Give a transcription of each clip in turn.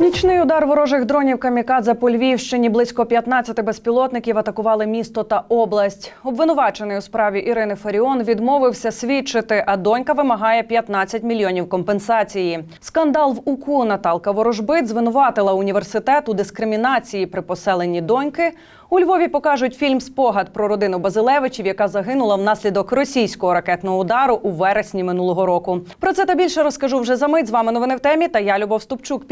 Нічний удар ворожих дронів камікадзе по Львівщині. Близько 15 безпілотників атакували місто та область. Обвинувачений у справі Ірини Фаріон відмовився свідчити, а донька вимагає 15 мільйонів компенсації. Скандал в УКУ Наталка Ворожбит звинуватила університет у дискримінації при поселенні доньки. У Львові покажуть фільм Спогад про родину Базилевичів, яка загинула внаслідок російського ракетного удару у вересні минулого року. Про це та більше розкажу вже за мить. З вами новини в темі. Та я Любов Ступчук.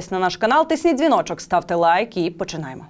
Підписуйтесь на наш канал, тисніть дзвіночок, ставте лайк і починаємо.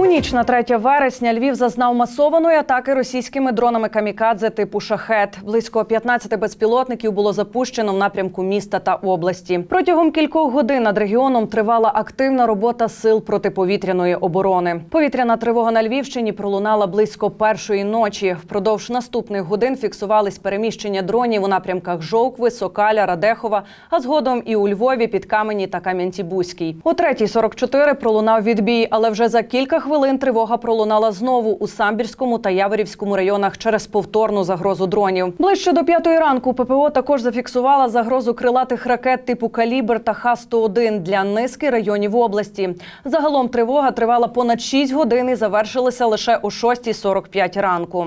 У ніч на 3 вересня Львів зазнав масованої атаки російськими дронами камікадзе типу шахет. Близько 15 безпілотників було запущено в напрямку міста та області. Протягом кількох годин над регіоном тривала активна робота сил протиповітряної оборони. Повітряна тривога на Львівщині пролунала близько першої ночі. Впродовж наступних годин фіксувались переміщення дронів у напрямках Жовкви, Сокаля, Радехова, а згодом і у Львові під Камені та Кам'янці-Бузький. О 3.44 пролунав відбій, але вже за кілька хвилин тривога пролунала знову у Самбірському та Яворівському районах через повторну загрозу дронів. Ближче до п'ятої ранку ППО також зафіксувала загрозу крилатих ракет типу Калібр та Х-101 для низки районів області. Загалом тривога тривала понад 6 годин і завершилася лише о 6.45 ранку.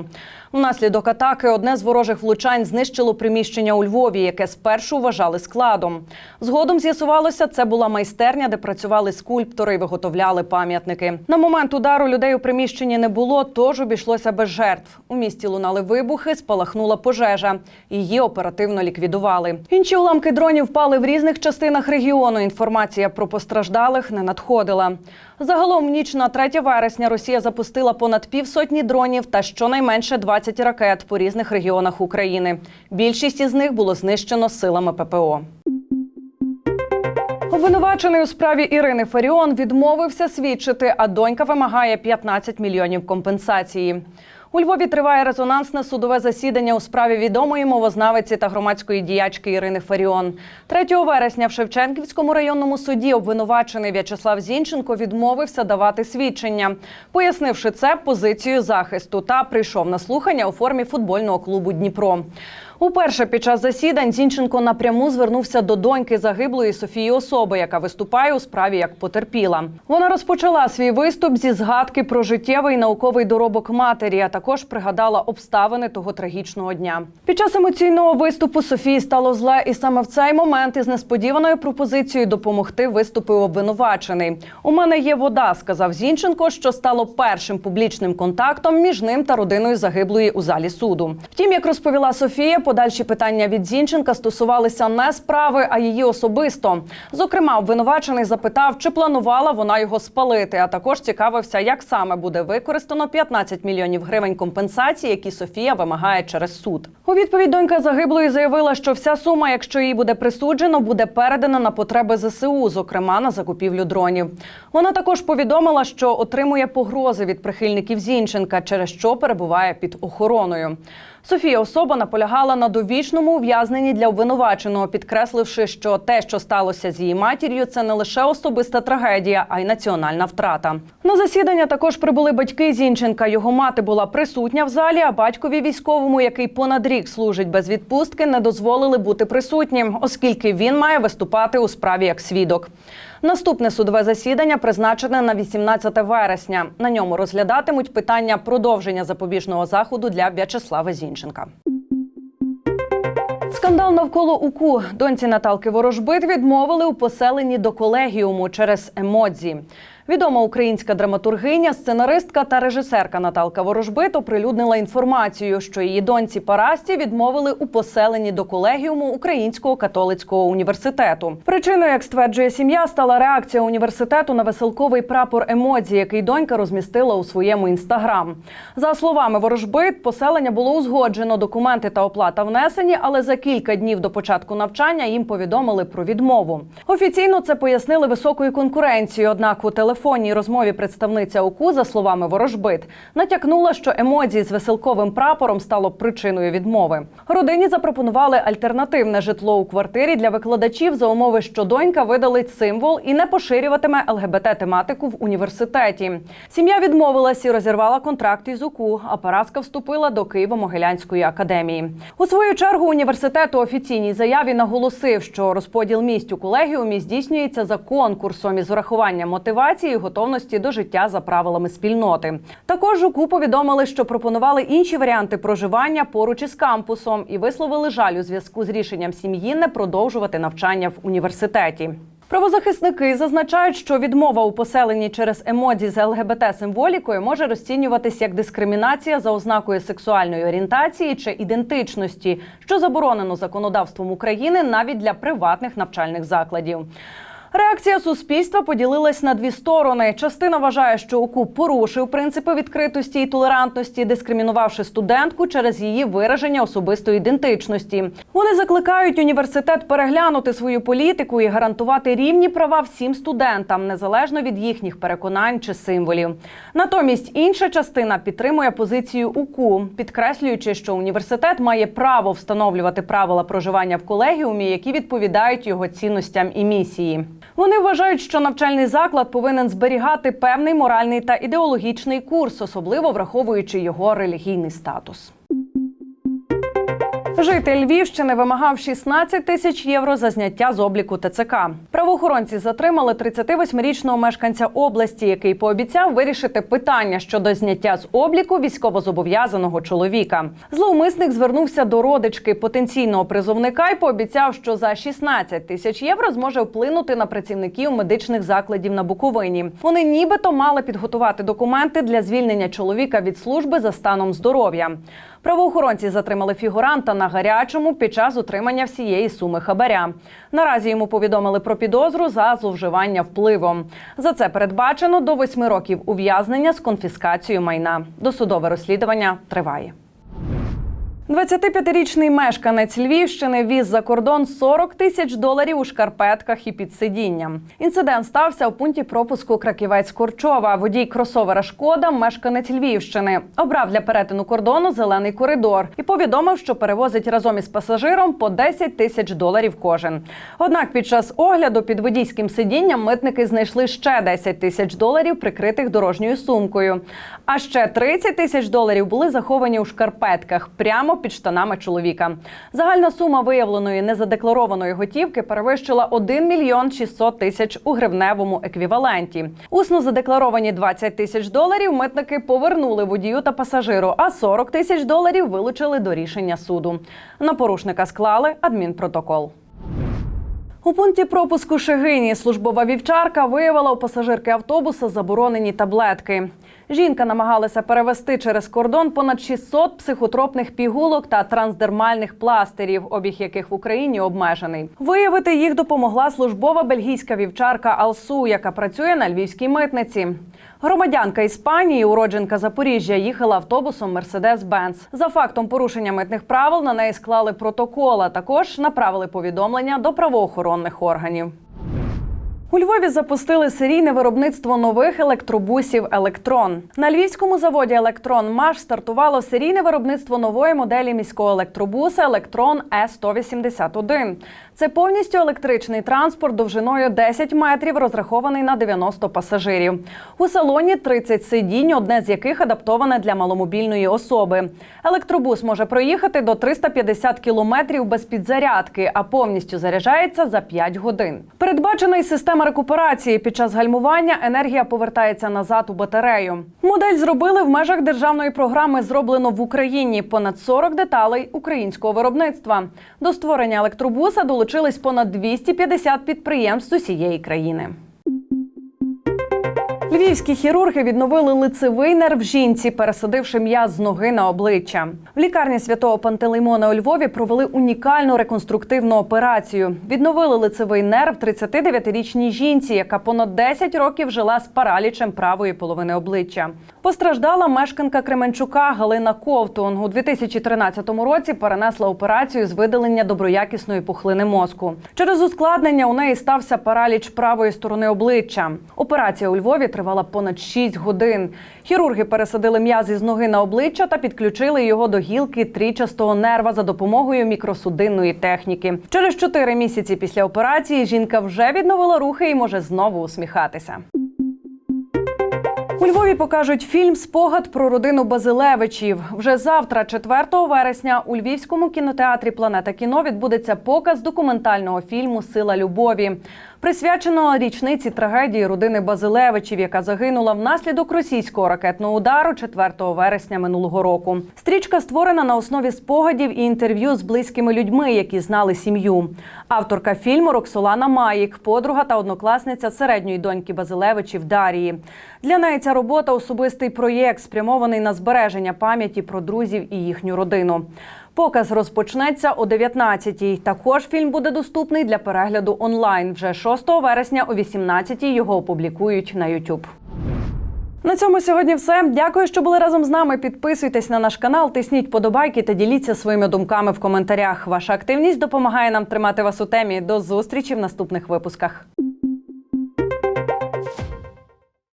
Внаслідок атаки одне з ворожих влучань знищило приміщення у Львові, яке спершу вважали складом. Згодом з'ясувалося, це була майстерня, де працювали скульптори і виготовляли пам'ятники. На момент удару людей у приміщенні не було, тож обійшлося без жертв. У місті лунали вибухи, спалахнула пожежа. Її оперативно ліквідували. Інші уламки дронів впали в різних частинах регіону. Інформація про постраждалих не надходила. Загалом ніч на 3 вересня Росія запустила понад півсотні дронів та щонайменше 20 ракет по різних регіонах України. Більшість із них було знищено силами ППО. Обвинувачений у справі Ірини Фаріон відмовився свідчити, а донька вимагає 15 мільйонів компенсації. У Львові триває резонансне судове засідання у справі відомої мовознавиці та громадської діячки Ірини Фаріон. 3 вересня в Шевченківському районному суді обвинувачений В'ячеслав Зінченко відмовився давати свідчення, пояснивши це позицію захисту та прийшов на слухання у формі футбольного клубу Дніпро. Уперше під час засідань Зінченко напряму звернувся до доньки загиблої Софії особи, яка виступає у справі як потерпіла. Вона розпочала свій виступ зі згадки про життєвий науковий доробок матері, а також пригадала обставини того трагічного дня. Під час емоційного виступу Софії стало зле, і саме в цей момент із несподіваною пропозицією допомогти виступив обвинувачений. У мене є вода, сказав Зінченко, що стало першим публічним контактом між ним та родиною загиблої у залі суду. Втім, як розповіла Софія, подальші питання від Зінченка стосувалися не справи, а її особисто. Зокрема, обвинувачений запитав, чи планувала вона його спалити, а також цікавився, як саме буде використано 15 мільйонів гривень компенсації, які Софія вимагає через суд. У відповідь донька загиблої заявила, що вся сума, якщо їй буде присуджено, буде передана на потреби ЗСУ, зокрема на закупівлю дронів. Вона також повідомила, що отримує погрози від прихильників Зінченка, через що перебуває під охороною. Софія особа наполягала на довічному ув'язненні для обвинуваченого, підкресливши, що те, що сталося з її матір'ю, це не лише особиста трагедія, а й національна втрата. На засідання також прибули батьки Зінченка. Його мати була присутня в залі, а батькові військовому, який понад рік служить без відпустки, не дозволили бути присутнім, оскільки він має виступати у справі як свідок. Наступне судове засідання призначене на 18 вересня. На ньому розглядатимуть питання продовження запобіжного заходу для В'ячеслава Зінченка. Скандал навколо УКУ доньці Наталки Ворожбит відмовили у поселенні до колегіуму через емодзі. Відома українська драматургиня, сценаристка та режисерка Наталка Ворожбит оприлюднила інформацію, що її доньці Парасті відмовили у поселенні до колегіуму Українського католицького університету. Причиною, як стверджує сім'я, стала реакція університету на веселковий прапор емодзі, який донька розмістила у своєму інстаграм. За словами Ворожбит, поселення було узгоджено, документи та оплата внесені, але за кілька днів до початку навчання їм повідомили про відмову. Офіційно це пояснили високою конкуренцією. Однак у телефоні телефонній розмові представниця ОКУ, за словами ворожбит, натякнула, що емодзі з веселковим прапором стало причиною відмови. Родині запропонували альтернативне житло у квартирі для викладачів за умови, що донька видалить символ і не поширюватиме ЛГБТ-тематику в університеті. Сім'я відмовилась і розірвала контракт із УКУ, а Параска вступила до Києво-Могилянської академії. У свою чергу університет у офіційній заяві наголосив, що розподіл місць у колегіумі здійснюється за конкурсом із урахуванням мотивації і готовності до життя за правилами спільноти. Також УКУ повідомили, що пропонували інші варіанти проживання поруч із кампусом і висловили жаль у зв'язку з рішенням сім'ї не продовжувати навчання в університеті. Правозахисники зазначають, що відмова у поселенні через емодзі з ЛГБТ-символікою може розцінюватись як дискримінація за ознакою сексуальної орієнтації чи ідентичності, що заборонено законодавством України навіть для приватних навчальних закладів. Реакція суспільства поділилась на дві сторони. Частина вважає, що УКУ порушив принципи відкритості і толерантності, дискримінувавши студентку через її вираження особистої ідентичності. Вони закликають університет переглянути свою політику і гарантувати рівні права всім студентам, незалежно від їхніх переконань чи символів. Натомість інша частина підтримує позицію УКУ, підкреслюючи, що університет має право встановлювати правила проживання в колегіумі, які відповідають його цінностям і місії. Вони вважають, що навчальний заклад повинен зберігати певний моральний та ідеологічний курс, особливо враховуючи його релігійний статус. Житель Львівщини вимагав 16 тисяч євро за зняття з обліку ТЦК. Правоохоронці затримали 38-річного мешканця області, який пообіцяв вирішити питання щодо зняття з обліку військовозобов'язаного чоловіка. Зловмисник звернувся до родички потенційного призовника і пообіцяв, що за 16 тисяч євро зможе вплинути на працівників медичних закладів на Буковині. Вони нібито мали підготувати документи для звільнення чоловіка від служби за станом здоров'я. Правоохоронці затримали фігуранта на гарячому під час утримання всієї суми хабаря. Наразі йому повідомили про підозру за зловживання впливом. За це передбачено до восьми років ув'язнення з конфіскацією майна. Досудове розслідування триває. 25-річний мешканець Львівщини віз за кордон 40 тисяч доларів у шкарпетках і під сидінням. Інцидент стався у пункті пропуску Краківець Корчова. Водій кросовера Шкода, мешканець Львівщини, обрав для перетину кордону зелений коридор і повідомив, що перевозить разом із пасажиром по 10 тисяч доларів кожен. Однак під час огляду під водійським сидінням митники знайшли ще 10 тисяч доларів, прикритих дорожньою сумкою. А ще 30 тисяч доларів були заховані у шкарпетках прямо під штанами чоловіка. Загальна сума виявленої незадекларованої готівки перевищила 1 мільйон 600 тисяч у гривневому еквіваленті. Усно задекларовані 20 тисяч доларів митники повернули водію та пасажиру, а 40 тисяч доларів вилучили до рішення суду. На порушника склали адмінпротокол. У пункті пропуску Шегині службова вівчарка виявила у пасажирки автобуса заборонені таблетки. Жінка намагалася перевести через кордон понад 600 психотропних пігулок та трансдермальних пластирів, обіг яких в Україні обмежений. Виявити їх допомогла службова бельгійська вівчарка Алсу, яка працює на львівській митниці. Громадянка Іспанії, уродженка Запоріжжя, їхала автобусом Мерседес-Бенц. За фактом порушення митних правил на неї склали протокол, а також направили повідомлення до правоохоронних органів. У Львові запустили серійне виробництво нових електробусів Електрон. На львівському заводі Електрон Маш стартувало серійне виробництво нової моделі міського електробуса Електрон Е 181 Це повністю електричний транспорт довжиною 10 метрів, розрахований на 90 пасажирів. У салоні 30 сидінь, одне з яких адаптоване для маломобільної особи. Електробус може проїхати до 350 кілометрів без підзарядки, а повністю заряджається за 5 годин. Передбачена й рекуперації. Під час гальмування енергія повертається назад у батарею. Модель зробили в межах державної програми Зроблено в Україні. Понад 40 деталей українського виробництва. До створення електробуса долучились понад 250 підприємств з усієї країни. Львівські хірурги відновили лицевий нерв жінці, пересадивши м'яз з ноги на обличчя. В лікарні святого Пантелеймона у Львові провели унікальну реконструктивну операцію. Відновили лицевий нерв 39-річній жінці, яка понад 10 років жила з паралічем правої половини обличчя. Постраждала мешканка Кременчука Галина Ковтун. У 2013 році перенесла операцію з видалення доброякісної пухлини мозку. Через ускладнення у неї стався параліч правої сторони обличчя. Операція у Львові тривала понад 6 годин. Хірурги пересадили м'яз із ноги на обличчя та підключили його до гілки трічастого нерва за допомогою мікросудинної техніки. Через 4 місяці після операції жінка вже відновила рухи і може знову усміхатися. У Львові покажуть фільм Спогад про родину Базилевичів. Вже завтра, 4 вересня, у Львівському кінотеатрі Планета кіно відбудеться показ документального фільму Сила любові, присвяченого річниці трагедії родини Базилевичів, яка загинула внаслідок російського ракетного удару 4 вересня минулого року. Стрічка створена на основі спогадів і інтерв'ю з близькими людьми, які знали сім'ю. Авторка фільму Роксолана Маїк, подруга та однокласниця середньої доньки Базилевичів Дарії. Для неї ця робота особистий проєкт, спрямований на збереження пам'яті про друзів і їхню родину. Показ розпочнеться о 19-й. Також фільм буде доступний для перегляду онлайн. Вже 6 вересня о 18-й його опублікують на YouTube. На цьому сьогодні все. Дякую, що були разом з нами. Підписуйтесь на наш канал, тисніть подобайки та діліться своїми думками в коментарях. Ваша активність допомагає нам тримати вас у темі. До зустрічі в наступних випусках.